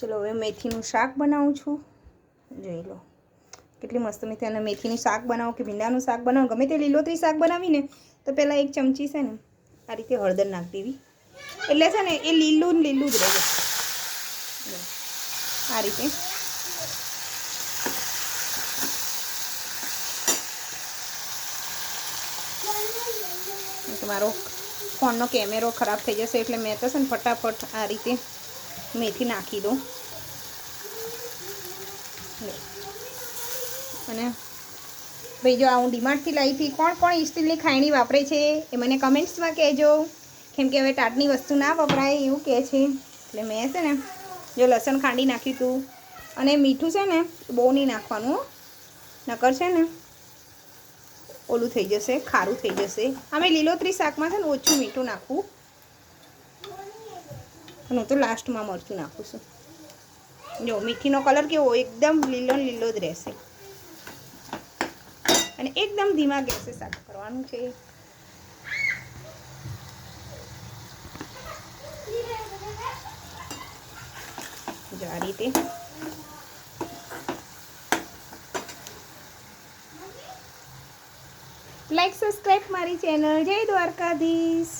ચલો, હવે મેથીનું શાક બનાવું છું. જોઈ લો. કેટલી મસ્ત મેથી. અને મેથીનું શાક બનાવો કે ભીંડાનું શાક બનાવો. ગમે તે લીલોતરી શાક બનાવીને, તો પહેલાં એક ચમચી છે ને, આ રીતે હળદર નાખી દેવી. એટલે છે ને, એ લીલું ને લીલું જ રહે. જો. આ રીતે. તમારો ફોનનો કેમેરો ખરાબ થઈ જશે, એટલે મેં તો છે ને ફટાફટ આ રીતે મેથી નાખી દઉં. અને ભાઈ જો આ હું ડીમાર્ટથી લાવી હતી કોણ કોણ સ્ટીલની ખાયણી વાપરે છે એ મને કમેન્ટ્સમાં કહેજો. કેમ કે હવે ટાટની વસ્તુ ના વપરાય એવું કહે છે. એટલે મેં છે ને જો લસણ ખાંડી નાખ્યું હતું અને મીઠું છે ને બહુ નહીં નાખવાનું નકર છે ને ઓલું થઈ જશે, ખારું થઈ જશે. અમે લીલોતરી શાકમાં છે ને ઓછું મીઠું નાખવું. અને હું તો લાસ્ટમાં મરચું નાખું છું. જો, મીઠીનો કલર કેવો, એકદમ લીલો લીલો જ રહેશે. અને એકદમ ધીમા ગેસે શાક કરવાનું છે. જો, આ રીતે. લાઈક સબસ્ક્રાઈબ મારી ચેનલ જય દ્વારકાધીશ.